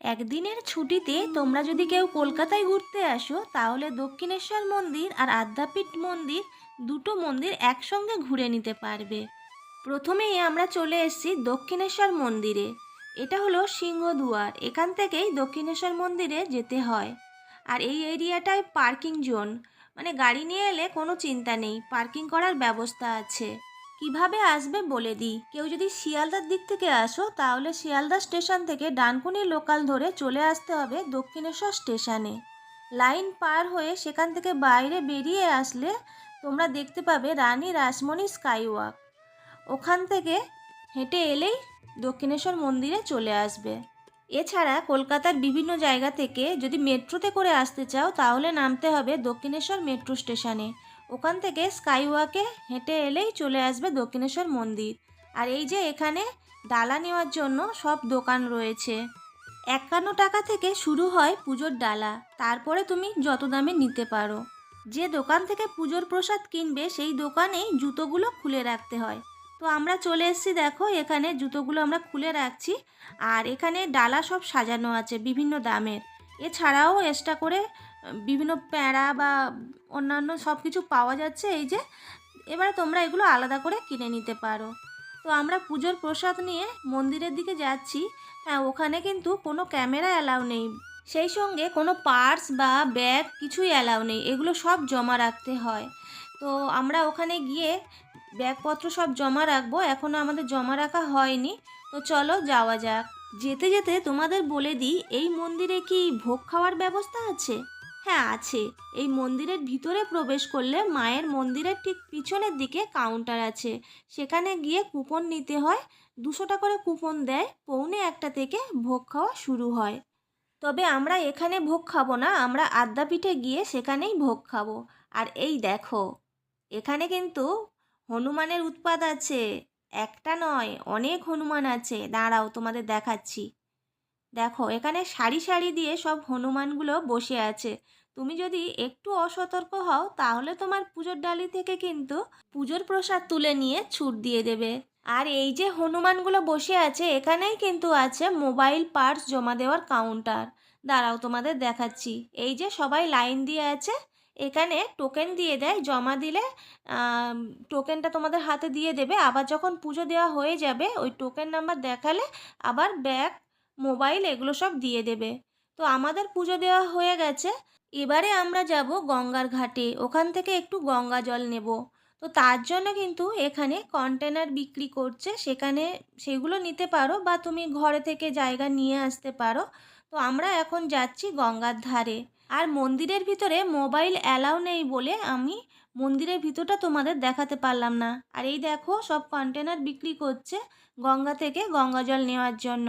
একদিনের ছুটিতে তোমরা যদি কেউ কলকাতায় ঘুরতে আসো, তাহলে দক্ষিণেশ্বর মন্দির আর আদ্যাপীঠ মন্দির দুটো মন্দির একসঙ্গে ঘুরে নিতে পারবে। প্রথমেই আমরা চলে এসেছি দক্ষিণেশ্বর মন্দিরে। এটা হলো সিংহদুয়ার। এখান থেকেই দক্ষিণেশ্বর মন্দিরে যেতে হয়। আর এই এরিয়াটায় পার্কিং জোন। মানে গাড়ি নিয়ে এলে কোনো চিন্তা নেই, পার্কিং করার ব্যবস্থা আছে। কীভাবে আসবে বলে দিই। কেউ যদি শিয়ালদার দিক থেকে আসো, তাহলে শিয়ালদা স্টেশন থেকে ডানকুনি লোকাল ধরে চলে আসতে হবে দক্ষিণেশ্বর স্টেশনে। লাইন পার হয়ে সেখান থেকে বাইরে বেরিয়ে আসলে তোমরা দেখতে পাবে রানী রাসমণি স্কাইওয়াক। ওখান থেকে হেঁটে এলেই দক্ষিণেশ্বর মন্দিরে চলে আসবে। এছাড়া কলকাতার বিভিন্ন জায়গা থেকে যদি মেট্রোতে করে আসতে চাও, তাহলে নামতে হবে দক্ষিণেশ্বর মেট্রো স্টেশনে। ওখান থেকে স্কাইওয়াকে হেঁটে এলেই চলে আসবে দক্ষিণেশ্বর মন্দির। আর এই যে এখানে ডালা নেওয়ার জন্য সব দোকান রয়েছে। একান্ন টাকা থেকে শুরু হয় পুজোর ডালা। তারপরে তুমি যত দামে নিতে পারো। যে দোকান থেকে পুজোর প্রসাদ কিনবে, সেই দোকানেই জুতোগুলো খুলে রাখতে হয়। তো আমরা চলে এসেছি, দেখো, এখানে জুতোগুলো আমরা খুলে রাখছি। আর এখানে ডালা সব সাজানো আছে বিভিন্ন দামের। এছাড়াও এক্সট্রা করে বিভিন্ন প্যাঁড়া বা অন্যান্য সব কিছু পাওয়া যাচ্ছে, এই যে এবারে তোমরা এগুলো আলাদা করে কিনে নিতে পারো। তো আমরা পুজোর প্রসাদ নিয়ে মন্দিরের দিকে যাচ্ছি। হ্যাঁ ওখানে কিন্তু কোনো ক্যামেরা অ্যালাউ নেই। সেই সঙ্গে কোনো পার্স বা ব্যাগ কিছুই অ্যালাউ নেই। এগুলো সব জমা রাখতে হয়। তো আমরা ওখানে গিয়ে ব্যাগপত্র সব জমা রাখব। এখনও আমাদের জমা রাখা হয়নি। তো চলো যাওয়া যাক। যেতে যেতে তোমাদের বলে দিই, এই মন্দিরে কি ভোগ খাওয়ার ব্যবস্থা আছে? হ্যাঁ আছে। এই মন্দিরের ভিতরে প্রবেশ করলে মায়ের মন্দিরের ঠিক পিছনের দিকে কাউন্টার আছে। সেখানে গিয়ে কুপন নিতে হয়। দুশোটা করে কুপন দেয়। পৌনে একটা থেকে ভোগ খাওয়া শুরু হয়। তবে আমরা এখানে ভোগ খাব না। আমরা আদ্যাপীঠে গিয়ে সেখানেই ভোগ খাব। আর এই দেখো, এখানে কিন্তু হনুমানের উৎপাত আছে। একটা নয়, অনেক হনুমান আছে। দাঁড়াও তোমাদের দেখাচ্ছি। দেখো, এখানে সারি সারি দিয়ে সব হনুমানগুলো বসে আছে। তুমি যদি একটু অসতর্ক হও, তাহলে তোমার পুজোর ডালি থেকে কিন্তু পুজোর প্রসাদ তুলে নিয়ে ছুট দিয়ে দেবে। আর এই যে হনুমানগুলো বসে আছে, এখানেই কিন্তু আছে মোবাইল পার্স জমা দেওয়ার কাউন্টার দাঁড়াও, তোমাদের দেখাচ্ছি। এই যে সবাই লাইন দিয়ে আছে, এখানে টোকেন দিয়ে দেয়, জমা দিলে টোকেনটা তোমাদের হাতে দিয়ে দেবে। আবার যখন পুজো দেওয়া হয়ে যাবে, ওই টোকেন নাম্বার দেখালে আবার ব্যাগ মোবাইল এগুলো সব দিয়ে দেবে। তো আমাদের পুজো দেওয়া হয়ে গেছে। এবারে আমরা যাব গঙ্গার ঘাটে। ওখান থেকে একটু গঙ্গা জল নেব। তো তার জন্য কিন্তু এখানে কন্টেনার বিক্রি করছে। সেখানে সেগুলো নিতে পারো বা তুমি ঘরে থেকে জায়গা নিয়ে আসতে পারো। তো আমরা এখন যাচ্ছি গঙ্গার ধারে। আর মন্দিরের ভিতরে মোবাইল অ্যালাউ নেই বলে আমি মন্দিরের ভিতরটা তোমাদের দেখাতে পারলাম না। আর এই দেখো সব কন্টেনার বিক্রি করছে গঙ্গা থেকে গঙ্গা জল নেওয়ার জন্য।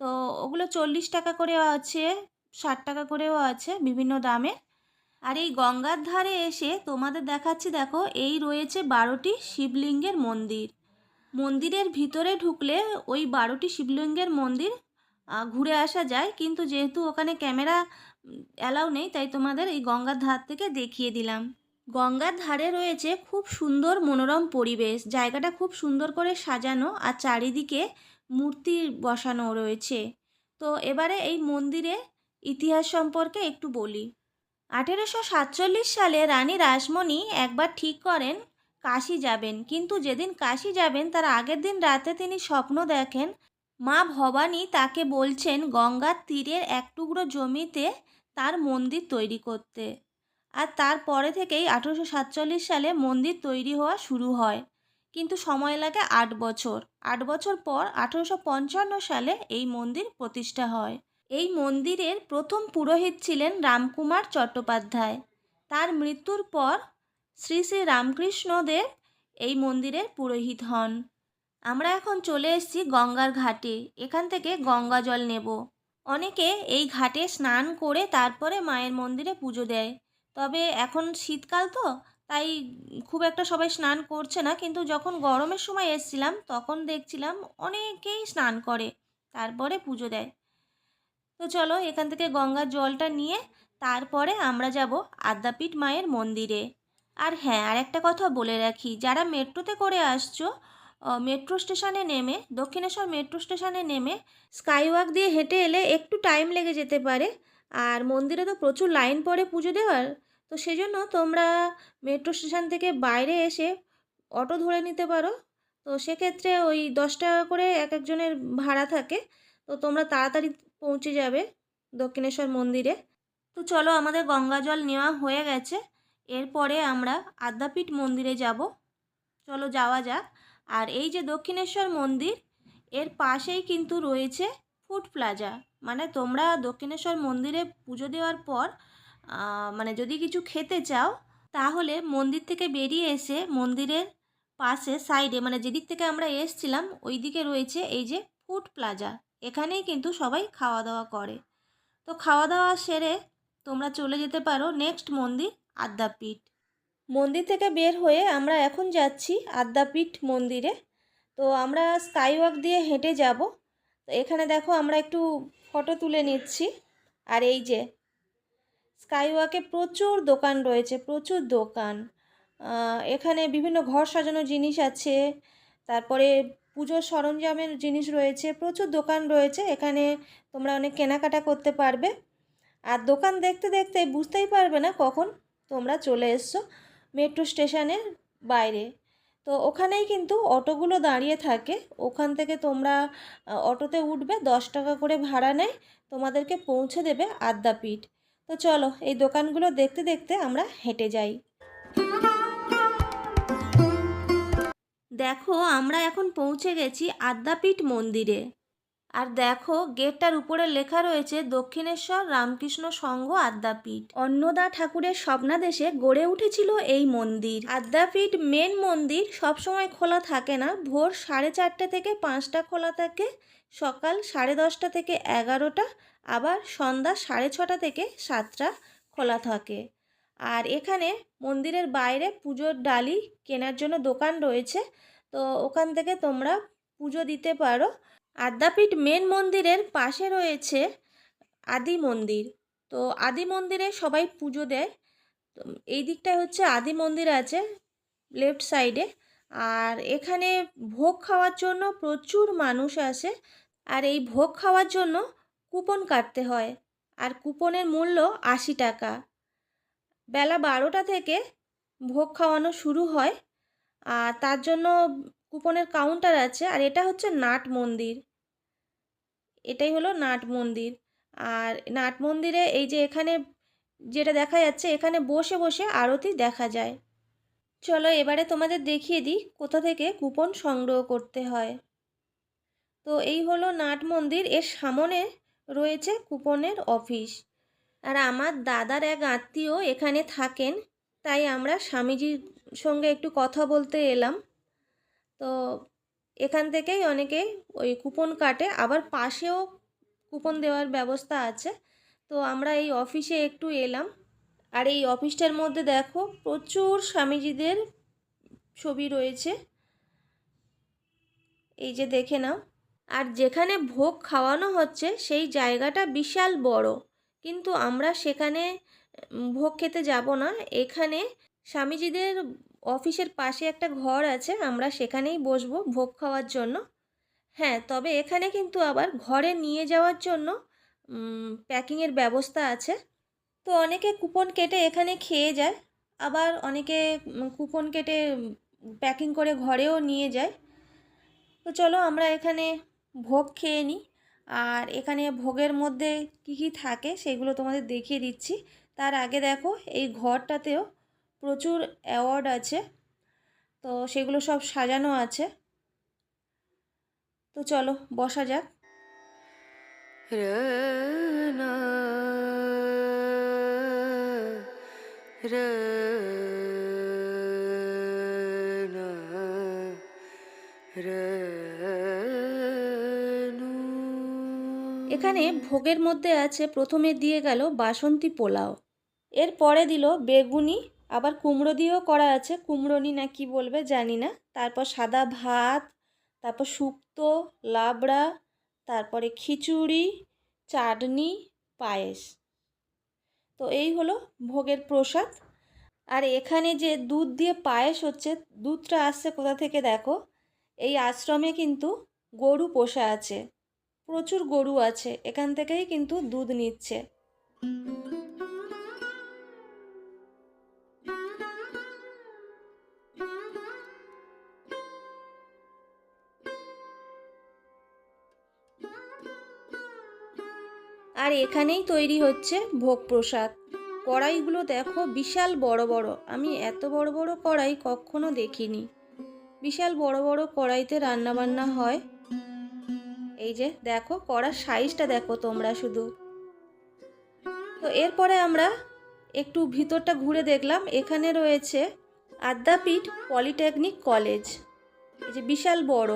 তো ওগুলো চল্লিশ টাকা করেও আছে, ষাট টাকা করেও আছে বিভিন্ন দামে। আর এই গঙ্গার ধারে এসে তোমাদের দেখাচ্ছি, দেখো, এই রয়েছে বারোটি শিবলিঙ্গের মন্দির। মন্দিরের ভিতরে ঢুকলে ওই বারোটি শিবলিঙ্গের মন্দির ঘুরে আসা যায়। কিন্তু যেহেতু ওখানে ক্যামেরা অ্যালাউ নেই, তাই তোমাদের এই গঙ্গার ধার থেকে দেখিয়ে দিলাম। গঙ্গার ধারে রয়েছে খুব সুন্দর মনোরম পরিবেশ। জায়গাটা খুব সুন্দর করে সাজানো আর চারিদিকে মূর্তি বসানো রয়েছে। তো এবারে এই মন্দিরে ইতিহাস সম্পর্কে একটু বলি। আঠেরোশো সাতচল্লিশ সালে রানী রাসমণি একবার ঠিক করেন কাশি যাবেন। কিন্তু যেদিন কাশি যাবেন, তার আগের দিন রাতে তিনি স্বপ্ন দেখেন, মা ভবানী তাকে বলছেন, গঙ্গার তীরের এক টুকরো জমিতে তার মন্দির তৈরি করতে। আর তারপরে থেকেই আঠেরোশো সাতচল্লিশ সালে মন্দির তৈরি হওয়া শুরু হয়। কিন্তু সময় লাগে আট বছর। আট বছর পর আঠেরোশো পঞ্চান্ন সালে এই মন্দির প্রতিষ্ঠা হয়। এই মন্দিরের প্রথম পুরোহিত ছিলেন রামকুমার চট্টোপাধ্যায়। তার মৃত্যুর পর শ্রী শ্রী রামকৃষ্ণদেব এই মন্দিরের পুরোহিত হন। আমরা এখন চলে এসেছি গঙ্গার ঘাটে। এখান থেকে গঙ্গা জল নেব। অনেকে এই ঘাটে স্নান করে তারপরে মায়ের মন্দিরে পুজো দেয়। তবে এখন শীতকাল তো তাই খুব একটা সবাই স্নান করছে না। কিন্তু যখন গরমের সময় এসেছিলাম, তখন দেখছিলাম অনেকেই স্নান করে, তারপরে পুজো দেয়। তো চলো এখান থেকে গঙ্গার জলটা নিয়ে তারপরে আমরা যাব আদ্যাপীঠ মায়ের মন্দিরে। আর হ্যাঁ আর একটা কথা বলে রাখি, যারা মেট্রোতে করে আসছো মেট্রো স্টেশনে নেমে, দক্ষিণেশ্বর মেট্রো স্টেশনে নেমে স্কাইওয়াক দিয়ে হেঁটে এলে একটু টাইম লেগে যেতে পারে। আর মন্দিরে তো প্রচুর লাইন পড়ে পুজো দেওয়ার। তো সেজন্য তোমরা মেট্রো স্টেশন থেকে বাইরে এসে অটো ধরে নিতে পারো। তো সেক্ষেত্রে ওই দশ টাকা করে এক একজনের ভাড়া থাকে। তো তোমরা তাড়াতাড়ি পৌঁছে যাবে দক্ষিণেশ্বর মন্দিরে। তো চলো আমাদের গঙ্গা জল নেওয়া হয়ে গেছে। এরপরে আমরা আদ্যাপীঠ মন্দিরে যাব। চলো যাওয়া যাক। আর এই যে দক্ষিণেশ্বর মন্দির, এর পাশেই কিন্তু রয়েছে ফুড প্লাজা। মানে তোমরা দক্ষিণেশ্বর মন্দিরে পুজো দেওয়ার পর মানে যদি কিছু খেতে চাও, তাহলে মন্দির থেকে বেরিয়ে এসে মন্দিরের পাশে সাইডে মানে যেদিক থেকে আমরা এসছিলাম ওই দিকে রয়েছে এই যে ফুড প্লাজা এখানেই কিন্তু সবাই খাওয়া দাওয়া করে। তো খাওয়া দাওয়া সেরে তোমরা চলে যেতে পারো নেক্সট মন্দির আদ্যাপীঠ। মন্দির থেকে বের হয়ে আমরা এখন যাচ্ছি আদ্যাপীঠ মন্দিরে। তো আমরা স্কাইওয়াক দিয়ে হেঁটে যাব। তো এখানে দেখো আমরা একটু ফটো তুলে নিচ্ছি। আর এই যে স্কাইওয়াকে প্রচুর দোকান রয়েছে, প্রচুর দোকান। এখানে বিভিন্ন ঘর সাজানোর জিনিস আছে, তারপরে পুজোর সরঞ্জামের জিনিস রয়েছে, প্রচুর দোকান রয়েছে, এখানে তোমরা অনেক কেনাকাটা করতে পারবে। আর দোকান দেখতে দেখতে বুঝতেই পারবে না কখন তোমরা চলে এসছো মেট্রো স্টেশনের বাইরে। তো ওখানেই কিন্তু অটোগুলো দাঁড়িয়ে থাকে, ওখান থেকে তোমরা অটোতে উঠবে, দশ টাকা করে ভাড়া নেয়, তোমাদেরকে পৌঁছে দেবে আদ্যাপীঠ। তো চলো, এই দোকানগুলো দেখতে দেখতে আমরা হেঁটে যাই। দেখো, আমরা এখন পৌঁছে গেছি আদ্যাপীঠ মন্দিরে। আর দেখো, গেটটার উপরে লেখা রয়েছে দক্ষিণেশ্বর রামকৃষ্ণ সংঘ আদ্যাপীঠ। অন্নদা ঠাকুরের স্বপ্নাদেশে গড়ে উঠেছিল এই মন্দির। আদ্যাপীঠ মেন মন্দির সবসময় খোলা থাকে না। ভোর সাড়ে চারটে থেকে পাঁচটা খোলা থাকে। সকাল সাড়ে দশটা থেকে এগারোটা। আবার সন্ধ্যা সাড়ে ছটা থেকে সাতটা খোলা থাকে। আর এখানে মন্দিরের বাইরে পুজোর ডালি কেনার জন্য দোকান রয়েছে। তো ওখান থেকে তোমরা পুজো দিতে পারো। আদ্যাপীঠ মেন মন্দিরের পাশে রয়েছে আদি মন্দির। তো আদি মন্দিরে সবাই পুজো দেয়। এই দিকটায় হচ্ছে আদি মন্দির আছে লেফট সাইডে। আর এখানে ভোগ খাওয়ার জন্য প্রচুর মানুষ আসে। আর এই ভোগ খাওয়ার জন্য কুপন কাটতে হয়। আর কুপনের মূল্য আশি টাকা। বেলা বারোটা থেকে ভোগ খাওয়ানো শুরু হয়। আর তার জন্য কুপনের কাউন্টার আছে। আর এটা হচ্ছে নাট মন্দির। এটাই হলো নাট মন্দির। আর নাট মন্দিরে এই যে এখানে যেটা দেখা যাচ্ছে, এখানে বসে বসে আরতি দেখা যায়। চলো এবারে তোমাদের দেখিয়ে দিই কোথা থেকে কুপন সংগ্রহ করতে হয়। তো এই হলো নাট মন্দির। এর সামনে রয়েছে কুপনের অফিস। আর আমার দাদার এক আত্মীয় এখানে থাকেন, তাই আমরা স্বামীজির সঙ্গে একটু কথা বলতে এলাম। তো এখান থেকেই অনেকে ওই কুপন কাটে, আবার পাশেও কুপন দেওয়ার ব্যবস্থা আছে। তো আমরা এই অফিসে একটু এলাম। আর এই অফিসটার মধ্যে দেখো প্রচুর স্বামীজিদের ছবি রয়েছে। এই যে দেখে নাও। আর যেখানে ভোগ খাওয়ানো হচ্ছে, সেই জায়গাটা বিশাল বড়। কিন্তু আমরা সেখানে ভোগ খেতে যাব না। এখানে স্বামীজিদের অফিসের পাশে একটা ঘর আছে, আমরা সেখানেই বসবো ভোগ খাওয়ার জন্য। হ্যাঁ তবে এখানে কিন্তু আবার ঘরে নিয়ে যাওয়ার জন্য প্যাকিংয়ের ব্যবস্থা আছে। তো অনেকে কুপন কেটে এখানে খেয়ে যায়, আবার অনেকে কুপন কেটে প্যাকিং করে ঘরেও নিয়ে যায়। তো চলো আমরা এখানে ভোগ খেয়ে নিই। আর এখানে ভোগের মধ্যে কি কি থাকে সেগুলো তোমাদের দেখিয়ে দিচ্ছি। তার আগে দেখো এই ঘরটাতেও প্রচুর অ্যাওয়ার্ড আছে। তো সেগুলো সব সাজানো আছে। তো চলো বসা যাক। Rana, Ranu. এখানে ভোগের মধ্যে আছে প্রথমে দিয়ে গেল বাসন্তী পোলাও। এর পরে দিল বেগুনি, আবার কুমড়ো দিয়েও করা আছে, কুমড়োনি না কি বলবে জানি না। তারপর সাদা ভাত, তারপর শুক্তো, লাবড়া, তারপরে খিচুড়ি, চাটনি, পায়েস। তো এই হলো ভোগের প্রসাদ। আর এখানে যে দুধ দিয়ে পায়েস হচ্ছে, দুধটা আসছে কোথা থেকে দেখো? এই আশ্রমে কিন্তু গরু পোষা আছে। প্রচুর গরু আছে, এখান থেকেই কিন্তু দুধ নিচ্ছে। আর এখানেই তৈরি হচ্ছে ভোগ প্রসাদ। কড়াইগুলো দেখো বিশাল বড় বড়। আমি এত বড় বড় কড়াই কখনো দেখিনি। বিশাল বড় বড় কড়াইতে রান্না বান্না হয়। এই যে দেখো, কড়ার সাইজটা দেখো তোমরা শুধু। তো এরপরে আমরা একটু ভিতরটা ঘুরে দেখলাম, এখানে রয়েছে আদ্যাপীঠ পলিটেকনিক কলেজ, এই যে বিশাল বড়।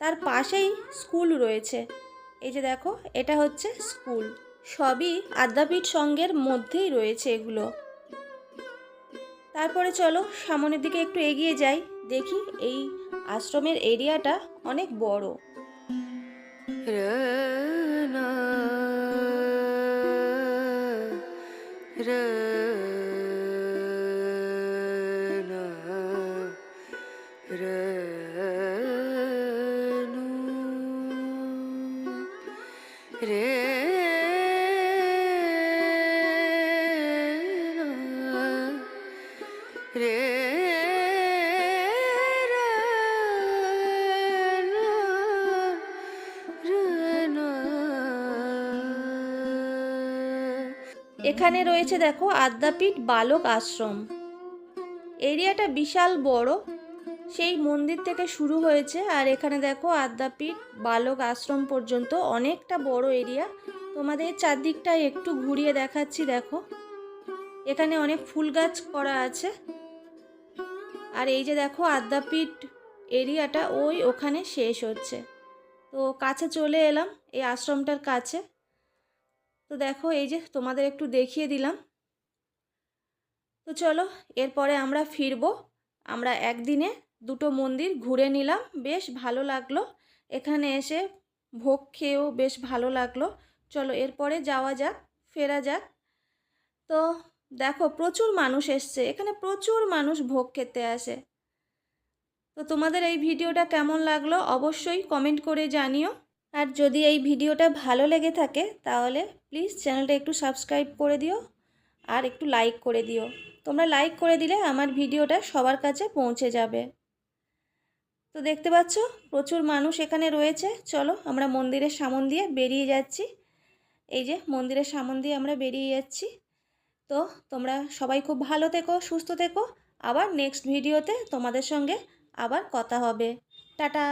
তার পাশেই স্কুল রয়েছে, এই যে দেখো, এটা হচ্ছে স্কুল। সবই আদ্যাপীঠ সঙ্গের মধ্যেই রয়েছে এগুলো। তারপরে চলো, সামনের দিকে একটু এগিয়ে যাই, দেখি এই আশ্রমের এরিয়াটা অনেক বড়। রনা এখানে রয়েছে দেখো আদ্যাপীঠ বালক আশ্রম। এরিয়াটা বিশাল বড়, সেই মন্দির থেকে শুরু হয়েছে। আর এখানে দেখো আদ্যাপীঠ বালক আশ্রম পর্যন্ত অনেকটা বড় এরিয়া। তোমাদের চারদিকটা একটু ঘুরিয়ে দেখাচ্ছি, দেখো। এখানে অনেক ফুল গাছ করা আছে। আর এই যে দেখো আদ্যাপীঠ এরিয়াটা, ওই ওখানে শেষ হচ্ছে। তো কাছে চলে এলাম, এই আশ্রমটার কাছে। তো দেখো, এই যে তোমাদের একটু দেখিয়ে দিলাম। তো চলো, এরপরে আমরা ফিরবো। আমরা একদিনে দুটো মন্দির ঘুরে নিলাম। বেশ ভালো লাগল। এখানে এসে ভোগ খেয়েও বেশ ভালো লাগল। চলো, এরপরে যাওয়া যাক, ফেরা যাক। তো দেখো, প্রচুর মানুষ এসছে। এখানে প্রচুর মানুষ ভোগ খেতে আসে। তো তোমাদের এই ভিডিওটা কেমন লাগল অবশ্যই কমেন্ট করে জানিও। আর যদি এই ভিডিওটা ভালো লেগে থাকে, তাহলে প্লিজ চ্যানেলটা একটু সাবস্ক্রাইব করে দিও আর একটু লাইক করে দিও। তোমরা লাইক করে দিলে আমার ভিডিওটা সবার কাছে পৌঁছে যাবে। তো দেখতে পাচ্ছ, প্রচুর মানুষ এখানে রয়েছে। চলো আমরা মন্দিরের সামন দিয়ে বেরিয়ে যাচ্ছি। এই যে মন্দিরের সামন দিয়ে আমরা বেরিয়ে যাচ্ছি। তো তোমরা সবাই খুব ভালো থেকো, সুস্থ থেকো। আবার নেক্সট ভিডিওতে তোমাদের সঙ্গে আবার কথা হবে। টাটা!